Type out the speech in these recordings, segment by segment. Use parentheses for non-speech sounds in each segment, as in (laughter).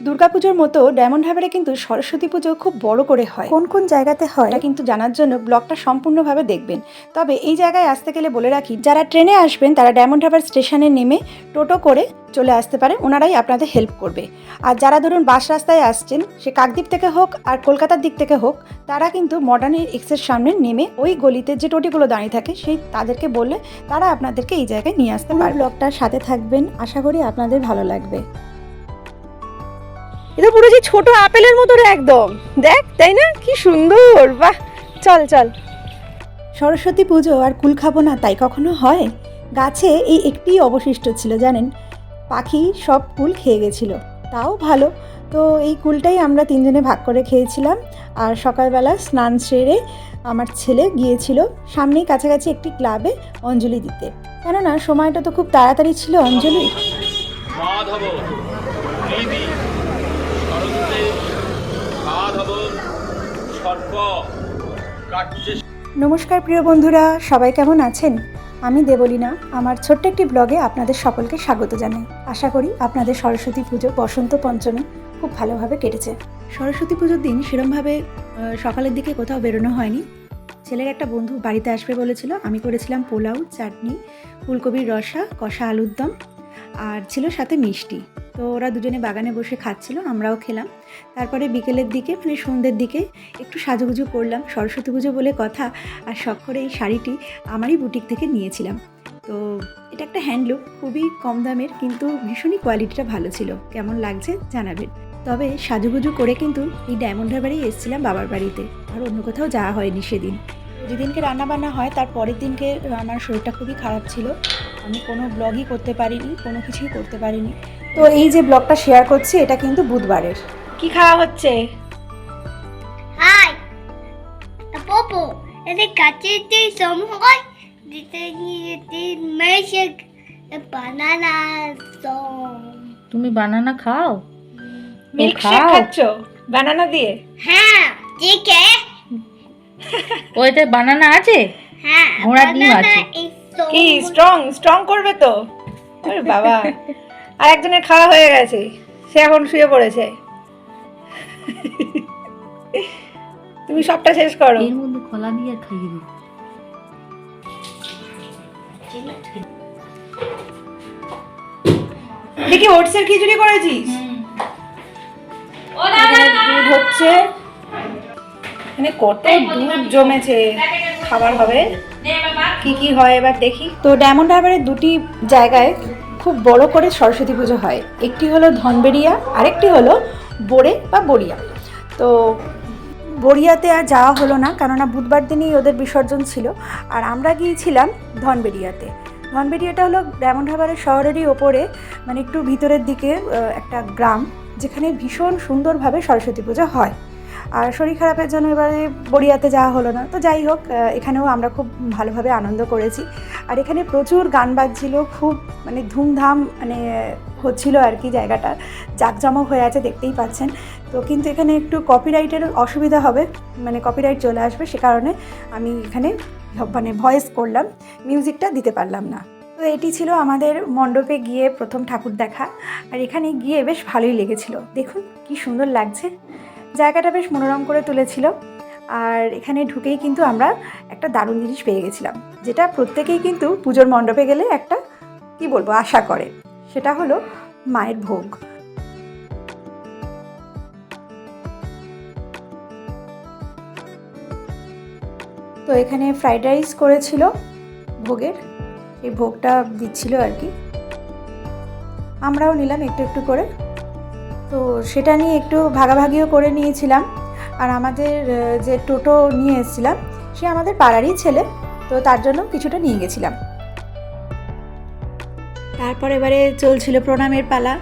দুর্গাপুজোর মতো ডায়মন্ড হারবারে কিন্তু সরস্বতী পুজো খুব বড় করে হয়। কোন কোন জায়গাতে হয়? এটা কিন্তু জানার জন্য ব্লগটা সম্পূর্ণভাবে দেখবেন। তবে এই জায়গায় আসতে গেলে বলে রাখি যারা ট্রেনে আসবেন তারা ডায়মন্ড হারবার স্টেশনে নেমে টোটো করে চলে আসতে পারে ওনারাই আপনাদের হেল্প করবে। আর যারা ধরুন বাস রাস্তায় আসছেন সে কাকদ্বীপ থেকে হোক আর কলকাতার দিক থেকে হোক তারা কিন্তু মডার্ন এক্সের সামনে নেমে ওই গলিতে যে টোটিগুলো দাঁড়িয়ে থাকে সেই তাদেরকে বললে তারা আপনাদেরকে এই জায়গায় নিয়ে আসতে পারে ব্লগটার সাথে থাকবেন। আশা করি আপনাদের ভালো লাগবে। এটা পুরো যে ছোট আপেলের মতো একদম। দেখ তাই না? কি সুন্দর। বাহ চল চল। সরস্বতী পুজো আর কুল খাব না তাই কখনো হয়? গাছে এই একটিই অবশিষ্ট ছিল জানেন? পাখি সব কুল খেয়ে গেছিল। তাও ভালো। তো এই কুলটাই আমরা তিনজনে ভাগ করে খেয়েছিলাম। আর সকালবেলা স্নান সেরে আমার ছেলে গিয়েছিল সামনেই কাছাকাছি একটি ক্লাবে অঞ্জলি দিতে। কেননা সময়টা তো খুব তাড়াতাড়ি ছিল অঞ্জলি সর্প নমস্কার প্রিয় বন্ধুরা সবাই কেমন আছেন? আমি দেবলীনা আমার ছোট্ট একটি ব্লগে আপনাদের সকলকে স্বাগত জানাই। আশা করি আপনাদের সরস্বতী পুজো বসন্ত পঞ্চমী খুব ভালোভাবে কেটেছে। সরস্বতী পুজোর দিন সেরমভাবে সকালের দিকে কোথাও বেরোনো হয়নি। ছেলের একটা বন্ধু বাড়িতে আসবে বলেছিল আমি করেছিলাম পোলাও চাটনি ফুলকপির রসা কষা আলুর দম আর ছিল সাথে মিষ্টি। তো ওরা দুজনে বাগানে বসে খাচ্ছিল, আমরাও খেলাম। তারপরে বিকেলের দিকে মানে সন্ধ্যের দিকে একটু সাজুগুজু করলাম, সরস্বতী পুজো বলে কথা, আর করে এই শাড়িটি আমারই বুটিক থেকে নিয়েছিলাম। তো এটা একটা হ্যান্ডলুম, খুবই কম দামের কিন্তু ভীষণই কোয়ালিটিটা ভালো ছিল, কেমন লাগছে জানাবেন। তবে সাজুগুজু করে কিন্তু এই ডায়মন্ড হারবারেই এসেছিলাম বাবার বাড়িতে, আর অন্য কোথাও যাওয়া হয়নি সেদিন। যেদিনকে রান্নাবান্না হয় তার পরের দিনকে আমার শরীরটা খুবই খারাপ ছিল। আমি কোনো ব্লগই করতে পারিনি কোনো কিছুই করতে পারিনি। তো এই যে ব্লগটা শেয়ার করছি এটা কিন্তু বুধবারের। কি খাওয়া হচ্ছে? হাই পপো। এতে কাছে যে সময় দিতে দিতে মেশক বানানা তুমি বানানা খাও? মিল্ক শেক খাচ্ছো? বানানা দিয়ে? হ্যাঁ ঠিক আছে (laughs) ওইতে বানানা আছে? হ্যাঁ ঘোড়ার ডিম আছে। কি স্ট্রং স্ট্রং করবে তো? ওরে বাবা। আর একজনের খাওয়া হয়ে গেছে। সে এখন শুয়ে পড়েছে। তুমি সবটা শেষ করো। এর মধ্যে কলা দিয়ে খাইয়ে দিই। দেখি ওটসের খিচুড়ি করেছিস? দুধ হচ্ছে এখানে কত দুধ জমেছে, খাবার হবে। কি কি হয় এবার দেখি। তো ডায়মন্ড হারবারের দুটি জায়গায় খুব বড় করে সরস্বতী পুজো হয়। একটি হলো ধনবেরিয়া আরেকটি হলো বোরে বা বড়িয়া। তো বড়িয়াতে আর যাওয়া হলো না, কেননা বুধবার দিনই ওদের বিসর্জন ছিল, আর আমরা গিয়েছিলাম ধনবেরিয়াতে ধনবেরিয়াটা হলো ডায়মন্ড হারবারের শহরেরই ওপরে মানে একটু ভিতরের দিকে একটা গ্রাম, যেখানে ভীষণ সুন্দরভাবে সরস্বতী পুজো হয়। আর শরীর খারাপের জন্য এবারে বড়িয়াতে যাওয়া হলো না। তো যাই হোক এখানেও আমরা খুব ভালোভাবে আনন্দ করেছি। আর এখানে প্রচুর গান বাজছিল, খুব মানে ধুমধাম মানে হচ্ছিল আর কি জায়গাটা। জাঁকজমক হয়ে আছে, দেখতেই পাচ্ছেন। তো কিন্তু এখানে একটু কপিরাইটের অসুবিধা হবে মানে কপিরাইট চলে আসবে সে কারণে আমি এখানে মানে ভয়েস করলাম মিউজিকটা দিতে পারলাম না। তো এটি ছিল আমাদের মণ্ডপে গিয়ে প্রথম ঠাকুর দেখা, আর এখানে গিয়ে বেশ ভালোই লেগেছিল। দেখুন কি সুন্দর লাগছে। জায়গাটা বেশ মনোরম করে তুলেছিল। আর এখানে ঢুকেই কিন্তু আমরা একটা দারুণ জিনিস পেয়ে গেছিলাম, যেটা প্রত্যেকেই কিন্তু পুজোর মণ্ডপে গেলে একটা, কি বলব, আশা করে। সেটা হলো মায়ের ভোগ। তো এখানে ফ্রাইড রাইস করেছিল ভোগের, এই ভোগটা দিচ্ছিল আর কি। আমরাও নিলাম একটু একটু করে। তো সেটা নিয়ে একটু ভাগাভাগিও করে নিয়েছিলাম। আর আমাদের যে টোটো নিয়ে এসেছিলাম, সে আমাদের পাড়ারই ছেলে, তো তার জন্য কিছুটা নিয়ে গেছিলাম। তারপর এবারে চলছিল প্রণামের পালা।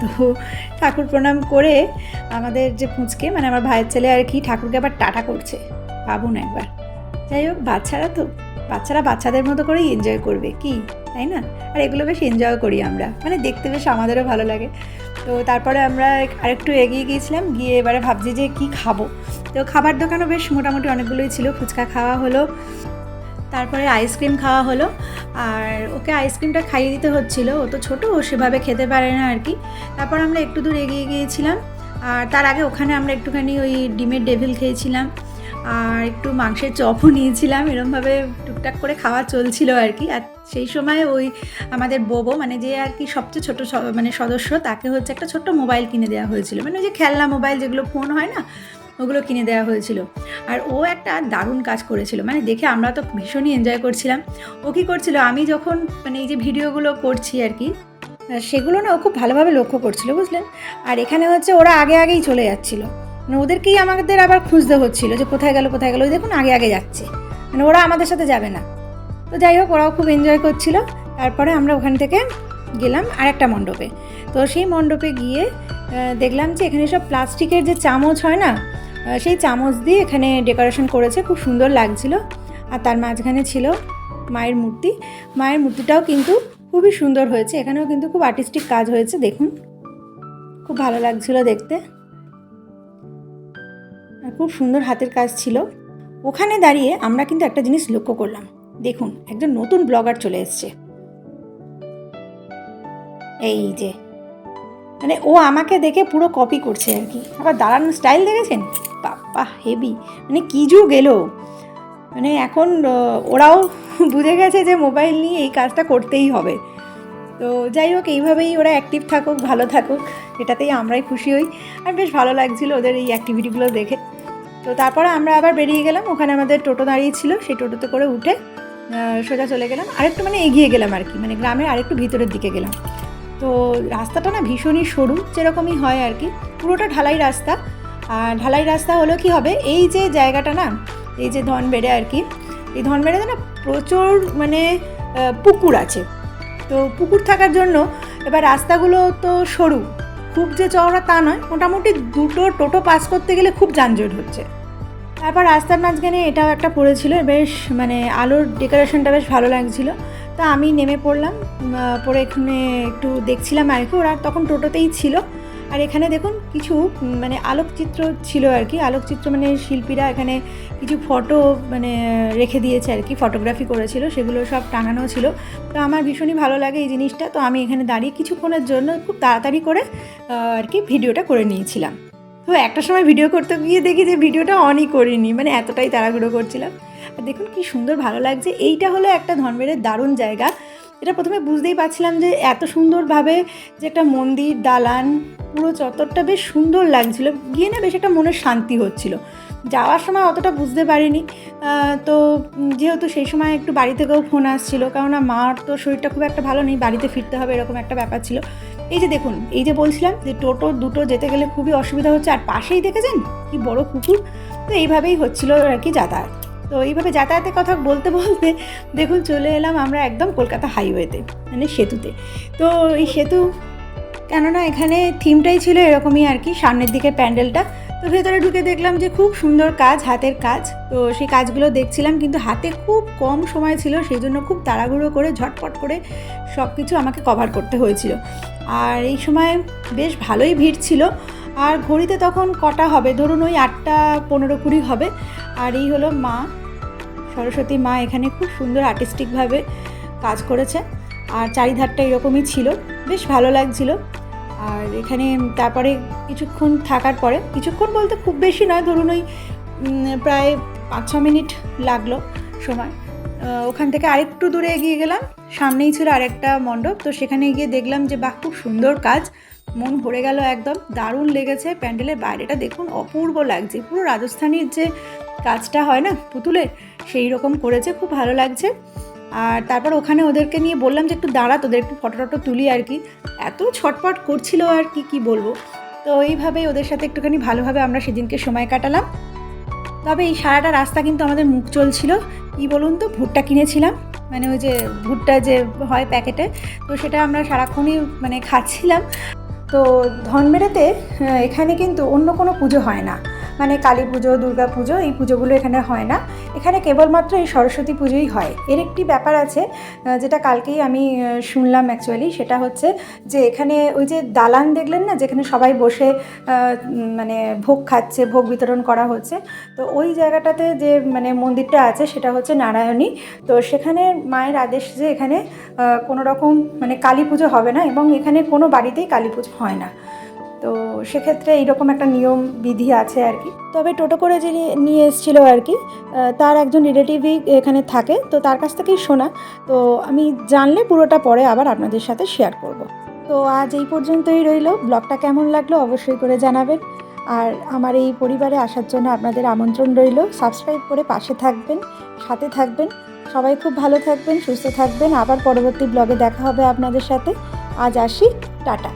তো ঠাকুর প্রণাম করে আমাদের যে পুঁচকে মানে আমার ভাইয়ের ছেলে আর কি, ঠাকুরকে আবার টাটা করছে, ভাবুন একবার। যাই হোক, বাচ্চারা তো, বাচ্চারা বাচ্চাদের মতো করেই এনজয় করবে, কি? তাই না? আর এগুলো বেশ এনজয় করি আমরা। মানে দেখতে বেশ আমাদেরও ভালো লাগে। তো তারপরে আমরা আরেকটু এগিয়ে গিয়েছিলাম, গিয়ে এবারে ভাবছি যে কি খাব। তো খাবার দোকানও বেশ মোটামুটি অনেকগুলোই ছিল, ফুচকা খাওয়া হলো, তারপরে আইসক্রিম খাওয়া হলো, আর ওকে আইসক্রিমটা খাইয়ে দিতে হচ্ছিল, ও তো ছোটো, ও সেভাবে খেতে পারে না আর কি। তারপর আমরা একটু দূর এগিয়ে গিয়েছিলাম, আর তার আগে ওখানে আমরা একটুখানি ওই ডিমের ডেভিল খেয়েছিলাম, আর একটু মাংসের চপও নিয়েছিলাম, এরমভাবে টুকটাক করে খাওয়া চলছিল আর কি, আর সেই সময় ওই আমাদের বোবো মানে যে আর কি সবচেয়ে ছোটো মানে সদস্য, তাকে হচ্ছে একটা ছোট্ট মোবাইল কিনে দেওয়া হয়েছিল। মানে ওই যে খেলনা মোবাইল যেগুলো ফোন হয় না, ওগুলো কিনে দেওয়া হয়েছিল। আর ও একটা দারুণ কাজ করেছিল। মানে দেখে আমরা তো ভীষণই এনজয় করছিলাম। ও কী করছিল, আমি যখন মানে এই যে ভিডিওগুলো করছি আর কি সেগুলো না ও খুব ভালোভাবে লক্ষ্য করছিল, বুঝলেন? আর এখানে হচ্ছে ওরা আগে আগেই চলে যাচ্ছিল। মানে ওদেরকেই আমাদের আবার খুঁজতে হচ্ছিল যে কোথায় গেল কোথায় গেল। দেখুন, আগে আগে যাচ্ছে। মানে ওরা আমাদের সাথে যাবে না। তো যাই হোক, ওরাও খুব এনজয় করছিল। তারপরে আমরা ওখান থেকে গেলাম আরেকটা মণ্ডপে। তো সেই মণ্ডপে গিয়ে দেখলাম যে এখানে সব প্লাস্টিকের যে চামচ হয় না সেই চামচ দিয়ে এখানে ডেকোরেশন করেছে, খুব সুন্দর লাগছিল। আর তার মাঝখানে ছিল মায়ের মূর্তি। মায়ের মূর্তিটাও কিন্তু খুবই সুন্দর হয়েছে। এখানেও কিন্তু খুব আর্টিস্টিক কাজ হয়েছে, দেখুন। খুব ভালো লাগছিল দেখতে। আর খুব সুন্দর হাতের কাজ ছিল। ওখানে দাঁড়িয়ে আমরা কিন্তু একটা জিনিস লক্ষ্য করলাম। দেখুন, একজন নতুন ব্লগার চলে এসছে। এই যে মানে ও আমাকে দেখে পুরো কপি করছে আর কি। আবার দাঁড়ানোর স্টাইল দেখেছেন? বাবা হেভি মানে কি যুগ এলো। মানে এখন ওরাও (laughs) বুঝে গেছে যে মোবাইল নিয়ে এই কাজটা করতেই হবে। তো যাই হোক, এইভাবেই ওরা অ্যাক্টিভ থাকুক, ভালো থাকুক, এটাতেই আমরাই খুশি হই। আর বেশ ভালো লাগছিল ওদের এই অ্যাক্টিভিটিগুলো দেখে। তো তারপরে আমরা আবার বেরিয়ে গেলাম। ওখানে আমাদের টোটো দাঁড়িয়ে ছিল। সেই টোটোতে করে উঠে সোজা চলে গেলাম। আরেকটু মানে এগিয়ে গেলাম আর কি। মানে গ্রামের আরেকটু ভিতরের দিকে গেলাম। তো রাস্তাটা না ভীষণই সরু, যেরকমই হয় আর কি। পুরোটা ঢালাই রাস্তা। আর ঢালাই রাস্তা হলো কি হবে? এই যে জায়গাটা না, এই যে ধনবেড়ে আর কি, এই ধনবেড়েতে না প্রচুর মানে পুকুর আছে। তো পুকুর থাকার জন্য এবার রাস্তাগুলো তো সরু। খুব যে চওড়া তা নয়, মোটামুটি দুটো টোটো পাস করতে গেলে খুব যানজট হচ্ছে। তারপর রাস্তার মাঝখানে এটাও একটা পড়েছিল, বেশ মানে আলোর ডেকোরেশনটা বেশ ভালো লাগছিল। তা আমি নেমে পড়লাম পরে এখানে একটু দেখছিলাম আর কি, ওরা তখন টোটোতেই ছিল। আর এখানে দেখুন কিছু মানে আলোকচিত্র ছিল আর কি, আলোকচিত্র মানে শিল্পীরা এখানে কিছু ফটো মানে রেখে দিয়েছে আর কি, ফটোগ্রাফি করেছিল, সেগুলো সব টাঙানো ছিল। তো আমার ভীষণই ভালো লাগে এই জিনিসটা, তো আমি এখানে দাঁড়িয়ে কিছুক্ষণের জন্য খুব তাড়াতাড়ি করে আর কি ভিডিওটা করে নিয়েছিলাম। তো একটা সময় ভিডিও করতে গিয়ে দেখি যে ভিডিওটা অনই করিনি মানে এতটাই তাড়াহুড়ো করছিলাম। আর দেখুন কি সুন্দর ভালো লাগছে। এইটা হলো একটা ধর্মের দারুণ জায়গা। এটা প্রথমে বুঝতেই পারছিলাম যে এত সুন্দরভাবে যে একটা মন্দির, দালান, পুরো চত্বরটা বেশ সুন্দর লাগছিল। গিয়ে না বেশ একটা মনের শান্তি হচ্ছিল। যাওয়ার সময় অতটা বুঝতে পারিনি। তো যেহেতু সেই সময় একটু বাড়ি থেকেও ফোন আসছিল, কেননা মার তো শরীরটা খুব একটা ভালো নেই, বাড়িতে ফিরতে হবে এরকম একটা ব্যাপার ছিল। এই যে দেখুন, এই যে বলছিলাম যে টোটো দুটো যেতে গেলে খুবই অসুবিধা হচ্ছে, আর পাশেই দেখেছেন? কি বড় কুকুর তো এইভাবেই হচ্ছিল আর কি যাতায়াত। তো এইভাবে যাতায়াতের কথা বলতে বলতে দেখুন, চলে এলাম আমরা একদম কলকাতা হাইওয়েতে মানে সেতুতে। তো এই সেতু কেননা এখানে থিমটাই ছিল এরকমই আর কি, সামনের দিকে প্যান্ডেলটা। তো ভেতরে ঢুকে দেখলাম যে খুব সুন্দর কাজ, হাতের কাজ। তো সেই কাজগুলো দেখছিলাম, কিন্তু হাতে খুব কম সময় ছিল সেই জন্য খুব তাড়াহুড়ো করে, ঝটপট করে সব কিছু আমাকে কভার করতে হয়েছিল। আর এই সময় বেশ ভালোই ভিড় ছিল। আর ঘড়িতে তখন কটা হবে? ধরুন ওই আটটা পনেরো কুড়ি হবে। আর এই হলো মা। সরস্বতী মা এখানে খুব সুন্দর আর্টিস্টিকভাবে কাজ করেছে। আর চারিধারটা এরকমই ছিল। বেশ ভালো লাগছিল। আর এখানে তারপরে কিছুক্ষণ থাকার পরে, কিছুক্ষণ বলতে খুব বেশি নয়, ধরুন ওই প্রায় পাঁচ ছ মিনিট লাগল সময়। ওখান থেকে আরেকটু দূরে এগিয়ে গেলাম, সামনেই ছিল আরেকটা মণ্ডপ, তো সেখানে গিয়ে দেখলাম যে, বাহ, খুব সুন্দর কাজ, মন ভরে গেল একদম, দারুণ লেগেছে প্যান্ডেলের বাইরেটা, দেখুন অপূর্ব লাগছে, পুরো রাজস্থানীর যে কাজটা হয় না, পুতুলের, সেই রকম করেছে, খুব ভালো লাগছে। আর তারপর ওখানে ওদেরকে নিয়ে বললাম যে একটু দাঁড়া, তোদের একটু ফটো টটো তুলি আর কি। এত ছটপট করছিল আর কি কি বলব? তো এইভাবেই ওদের সাথে একটুখানি ভালোভাবে আমরা সেদিনকে সময় কাটালাম। তবে এই সারাটা রাস্তা কিন্তু আমাদের মুখ চলছিল। কি বলুন তো, ভুট্টা কিনেছিলাম। মানে ওই যে ভুট্টা যে হয় প্যাকেটে, তো সেটা আমরা সারাক্ষণই মানে খাচ্ছিলাম। তো ধনবেড়েতে এখানে কিন্তু অন্য কোনো পুজো হয় না। মানে কালী পুজো, দুর্গা পুজো এই পুজোগুলো এখানে হয় না। এখানে কেবলমাত্র এই সরস্বতী পুজোই হয়। এর একটি ব্যাপার আছে যেটা কালকেই আমি শুনলাম অ্যাকচুয়ালি সেটা হচ্ছে যে এখানে ওই যে দালান দেখলেন না, যেখানে সবাই বসে মানে ভোগ খাচ্ছে, ভোগ বিতরণ করা হচ্ছে। তো ওই জায়গাটাতে যে মানে মন্দিরটা আছে, সেটা হচ্ছে নারায়ণী। তো সেখানে মায়ের আদেশ যে এখানে কোনো রকম মানে কালী পুজো হবে না এবং এখানে কোনো বাড়িতেই কালী পুজো হয় না। তো সেক্ষেত্রে এইরকম একটা নিয়ম, বিধি আছে আর কি। তবে টোটো করে যিনি নিয়ে এসেছিল আর কি তার একজন রিলেটিভই এখানে থাকে, তো তার কাছ থেকেই শোনা। তো আমি জানলে পুরোটা পরে আবার আপনাদের সাথে শেয়ার করব। তো আজ এই পর্যন্তই রইল। ব্লগটা কেমন লাগল অবশ্যই করে জানাবেন। আর আমার এই পরিবারে আসার জন্য আপনাদের আমন্ত্রণ রইল। সাবস্ক্রাইব করে পাশে থাকবেন, সাথে থাকবেন। সবাই খুব ভালো থাকবেন, সুস্থ থাকবেন। আবার পরবর্তী ব্লগে দেখা হবে আপনাদের সাথে। আজ আসি, টাটা।